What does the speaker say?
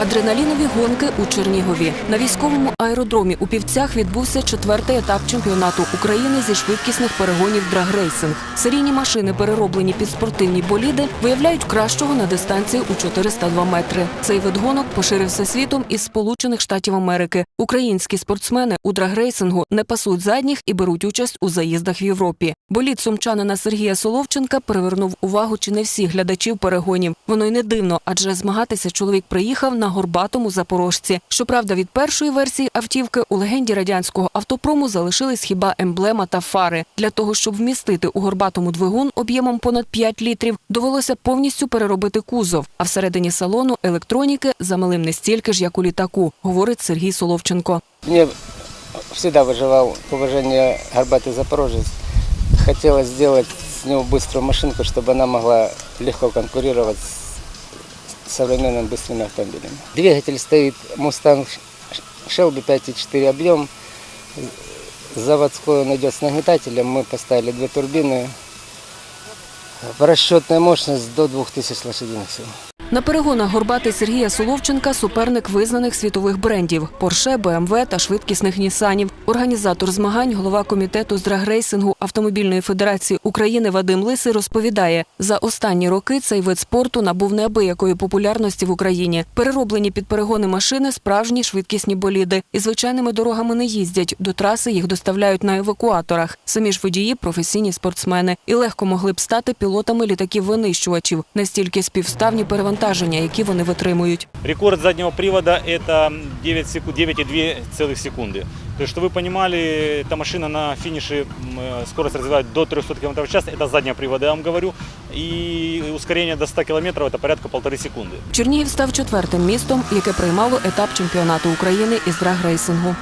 Адреналінові гонки у Чернігові. На військовому аеродромі у Півцях відбувся четвертий етап чемпіонату України зі швидкісних перегонів драгрейсинг. Серійні машини, перероблені під спортивні боліди, виявляють кращого на дистанції у 402 метри. Цей вид гонок поширився світом із Сполучених Штатів Америки. Українські спортсмени у драгрейсингу не пасуть задніх і беруть участь у заїздах в Європі. Болід сумчанина Сергія Соловченка привернув увагу чи не всіх глядачів перегонів. Воно й не дивно, адже змагатися чоловік приїхав на горбатому запорожці. Щоправда, від першої версії автівки у легенді радянського автопрому залишились хіба емблема та фари. Для того, щоб вмістити у горбатому двигун об'ємом понад 5 літрів, довелося повністю переробити кузов. А всередині салону електроніки замалим не стільки ж, як у літаку, говорить Сергій Соловченко. Мне всегда выживал уважение горбатый запорожец. Хотелось сделать с него быструю машинку, чтобы она могла легко конкурировать с современными быстрыми автомобилями. Двигатель стоит Mustang Shelby 5.4 объем. Заводской он идет с нагнетателем. Мы поставили две турбины. Расчетная мощность до 2000 лошадиных сил. На перегонах горбатий Сергія Соловченка суперник визнаних світових брендів Порше, БМВ та швидкісних Нісанів. Організатор змагань, голова комітету з драгрейсингу Автомобільної федерації України Вадим Лисий розповідає, за останні роки цей вид спорту набув неабиякої популярності в Україні. Перероблені під перегони машини справжні швидкісні боліди. І звичайними дорогами не їздять. До траси їх доставляють на евакуаторах. Самі ж водії професійні спортсмени і легко могли б стати пілотами літаків-винищувачів. Настільки співставні перевантаження, які вони витримують. Рекорд заднего привода это 9 секунд, 9,2 целых секунды. То есть, чтобы вы понимали, эта машина на финише м, э, скорость развивает до 300 км в час. Это заднего привода, я вам говорю. И ускорение до 100 км это порядка полторы секунды. Чернігів став четвертим містом, яке приймало етап чемпіонату України із драгрейсингу.